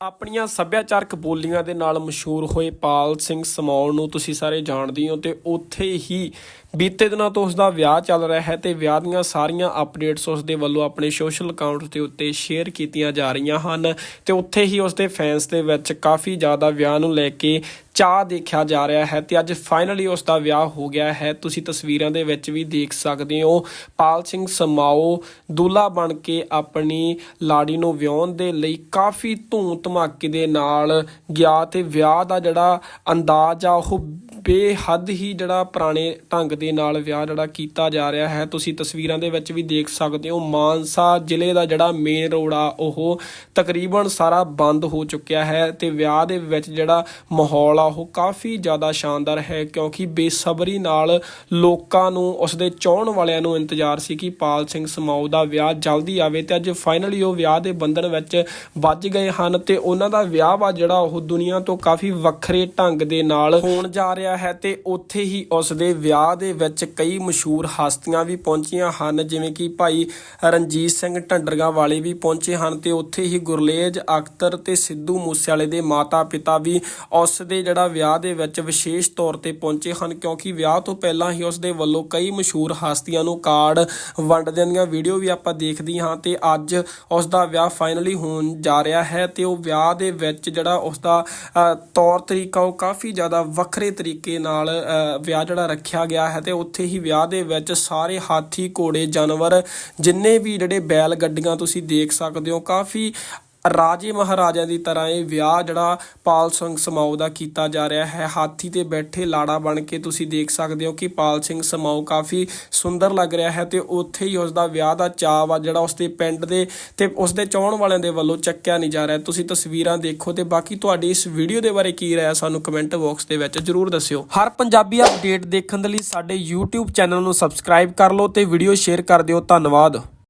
ਆਪਣੀਆਂ ਸੱਭਿਆਚਾਰਕ ਬੋਲੀਆਂ ਦੇ ਨਾਲ ਮਸ਼ਹੂਰ ਹੋਏ ਪਾਲ ਸਿੰਘ ਸਮੌਲ ਨੂੰ ਤੁਸੀਂ ਸਾਰੇ ਜਾਣਦੇ ਹੋ ਤੇ ਉੱਥੇ ਹੀ ਬੀਤੇ ਦਿਨਾਂ ਤੋਂ ਉਸ ਦਾ ਵਿਆਹ ਚੱਲ ਰਿਹਾ ਹੈ ਤੇ ਵਿਆਹ ਦੀਆਂ ਸਾਰੀਆਂ ਅਪਡੇਟਸ ਉਸ ਦੇ ਵੱਲੋਂ ਆਪਣੇ ਸੋਸ਼ਲ ਅਕਾਊਂਟ ਦੇ ਉੱਤੇ ਸ਼ੇਅਰ ਕੀਤੀਆਂ ਜਾ ਰਹੀਆਂ ਹਨ ਤੇ ਉੱਥੇ ਹੀ ਉਸ ਦੇ ਫੈਨਸ ਦੇ ਵਿੱਚ ਕਾਫੀ ਜ਼ਿਆਦਾ ਵਿਆਹ ਨੂੰ ਲੈ ਕੇ ਚਾਹ ਦੇਖਿਆ ਜਾ ਰਿਹਾ ਹੈ ਤੇ ਅੱਜ ਫਾਈਨਲੀ ਉਸ ਦਾ ਵਿਆਹ ਹੋ ਗਿਆ ਹੈ। ਤੁਸੀਂ ਤਸਵੀਰਾਂ ਦੇ ਵਿੱਚ ਵੀ ਦੇਖ ਸਕਦੇ ਹੋ। ਪਾਲ ਸਿੰਘ ਸਮਾਓ ਦੂਲਾ ਬਣ ਕੇ ਆਪਣੀ ਲਾੜੀ ਨੂੰ ਵਿਆਹਣ ਦੇ ਲਈ ਕਾਫੀ ਧੂਮ ਧਮਾਕੇ ਦੇ ਨਾਲ ਗਿਆ ਤੇ ਵਿਆਹ ਦਾ ਜਿਹੜਾ ਅੰਦਾਜ਼ ਆ ਉਹ ਬੇਹੱਦ ਹੀ ਜਿਹੜਾ ਪੁਰਾਣੇ ਢੰਗ ਦੇ ਨਾਲ ਵਿਆਹ ਜਿਹੜਾ ਕੀਤਾ ਜਾ ਰਿਹਾ ਹੈ। ਤੁਸੀਂ ਤਸਵੀਰਾਂ ਦੇ ਵਿੱਚ ਵੀ ਦੇਖ ਸਕਦੇ ਹੋ, ਮਾਨਸਾ ਜ਼ਿਲ੍ਹੇ ਦਾ ਜਿਹੜਾ ਮੇਨ ਰੋਡ ਆ, ਉਹ ਤਕਰੀਬਨ ਸਾਰਾ ਬੰਦ ਹੋ ਚੁੱਕਿਆ ਹੈ ਤੇ ਵਿਆਹ ਦੇ ਵਿੱਚ ਜਿਹੜਾ ਮਾਹੌਲ ਆ, ਉਹ ਕਾਫੀ ਜ਼ਿਆਦਾ ਸ਼ਾਨਦਾਰ ਹੈ ਕਿਉਂਕਿ ਬੇਸਬਰੀ ਨਾਲ ਲੋਕਾਂ ਨੂੰ ਉਸ ਦੇ ਚਾਹਣ ਵਾਲਿਆਂ ਨੂੰ ਇੰਤਜ਼ਾਰ ਸੀ ਕਿ ਪਾਲ ਸਿੰਘ ਸਮਾਉ ਦਾ ਵਿਆਹ ਜਲਦੀ ਆਵੇ ਤੇ ਅੱਜ ਫਾਈਨਲੀ ਉਹ ਵਿਆਹ ਦੇ ਬੰਧਨ ਵਿੱਚ ਵੱਜ ਗਏ ਹਨ ਤੇ ਉਹਨਾਂ ਦਾ ਵਿਆਹ ਵਾ ਜਿਹੜਾ, ਉਹ ਦੁਨੀਆ ਤੋਂ ਕਾਫੀ ਵੱਖਰੇ ਢੰਗ ਦੇ ਨਾਲ ਹੋਣ ਜਾ ਰਿਹਾ ਹੈ ਤੇ ਉੱਥੇ ਹੀ ਉਸ ਦੇ ਵਿਆਹ ਦੇ ਵਿੱਚ ਕਈ ਮਸ਼ਹੂਰ ਹਸਤੀਆਂ ਵੀ ਪਹੁੰਚੀਆਂ ਹਨ, ਜਿਵੇਂ ਕਿ ਭਾਈ ਰਣਜੀਤ ਸਿੰਘ ਢੰਡਰਗਾ ਵਾਲੇ ਵੀ ਪਹੁੰਚੇ ਹਨ ਤੇ ਉੱਥੇ ਹੀ ਗੁਰਲੇਜ, ਅਖਤਰ ਤੇ ਸਿੱਧੂ ਮੂਸੇਵਾਲੇ ਦੇ ਮਾਤਾ ਪਿਤਾ ਵੀ ਉਸ ਦੇ ਜਿਹੜਾ ਵਿਆਹ ਦੇ ਵਿੱਚ ਵਿਸ਼ੇਸ਼ ਤੌਰ ਤੇ ਪਹੁੰਚੇ ਹਨ, ਕਿਉਂਕਿ ਵਿਆਹ ਤੋਂ ਪਹਿਲਾਂ ਹੀ ਉਸ ਦੇ ਵੱਲੋਂ ਕਈ ਮਸ਼ਹੂਰ ਹਸਤੀਆਂ ਨੂੰ ਕਾਰਡ ਵੰਡਦਿਆਂ ਦੀਆਂ ਵੀਡੀਓ ਵੀ ਆਪਾਂ ਦੇਖਦੇ ਹਾਂ ਤੇ ਅੱਜ ਉਸ ਦਾ ਵਿਆਹ ਫਾਈਨਲੀ ਹੋਣ ਜਾ ਰਿਹਾ ਹੈ ਤੇ ਉਹ ਵਿਆਹ ਦੇ ਵਿੱਚ ਜਿਹੜਾ ਉਸ ਦਾ ਤੌਰ ਤਰੀਕਾ ਉਹ ਕਾਫੀ ਜ਼ਿਆਦਾ ਵੱਖਰੇ ਤਰੀਕੇ ਤਰੀਕੇ ਨਾਲ ਵਿਆਹ ਜਿਹੜਾ ਰੱਖਿਆ ਗਿਆ ਹੈ ਤੇ ਉੱਥੇ ਹੀ ਵਿਆਹ ਦੇ ਵਿੱਚ ਸਾਰੇ ਹਾਥੀ, ਘੋੜੇ, ਜਾਨਵਰ ਜਿੰਨੇ ਵੀ ਜਿਹੜੇ ਬੈਲ ਗੱਡੀਆਂ ਤੁਸੀਂ ਦੇਖ ਸਕਦੇ ਹੋ, ਕਾਫੀ ਰਾਜੇ ਮਹਾਰਾਜਿਆਂ ਦੀ ਤਰ੍ਹਾਂ ਇਹ ਵਿਆਹ ਜਿਹੜਾ ਪਾਲ ਸਿੰਘ ਸਮਾਓ ਦਾ ਕੀਤਾ ਜਾ ਰਿਹਾ ਹੈ। ਹਾਥੀ ਤੇ ਬੈਠੇ ਲਾੜਾ ਬਣ ਕੇ ਤੁਸੀਂ ਦੇਖ ਸਕਦੇ ਹੋ ਕਿ ਪਾਲ ਸਿੰਘ ਸਮਾਓ ਕਾਫੀ ਸੁੰਦਰ ਲੱਗ ਰਿਹਾ ਹੈ ਤੇ ਉੱਥੇ ਹੀ ਉਸ ਦਾ ਵਿਆਹ ਦਾ ਚਾਅ ਆ ਜਿਹੜਾ ਉਸ ਦੇ ਪਿੰਡ ਦੇ ਤੇ ਉਸ ਦੇ ਚਾਹਣ ਵਾਲਿਆਂ ਦੇ ਵੱਲੋਂ ਚੱਕਿਆ ਨਹੀਂ ਜਾ ਰਿਹਾ। ਤੁਸੀਂ ਤਸਵੀਰਾਂ ਦੇਖੋ ਤੇ ਬਾਕੀ ਤੁਹਾਡੀ ਇਸ ਵੀਡੀਓ ਦੇ ਬਾਰੇ ਕੀ ਰਾਏ ਸਾਨੂੰ ਕਮੈਂਟ ਬਾਕਸ ਦੇ ਵਿੱਚ ਜਰੂਰ ਦੱਸਿਓ। ਹਰ ਪੰਜਾਬੀ ਅਪਡੇਟ ਦੇਖਣ ਦੇ ਲਈ ਸਾਡੇ YouTube ਚੈਨਲ ਨੂੰ ਸਬਸਕ੍ਰਾਈਬ ਕਰ ਲਓ ਤੇ ਵੀਡੀਓ ਸ਼ੇਅਰ ਕਰ ਦਿਓ। ਧੰਨਵਾਦ।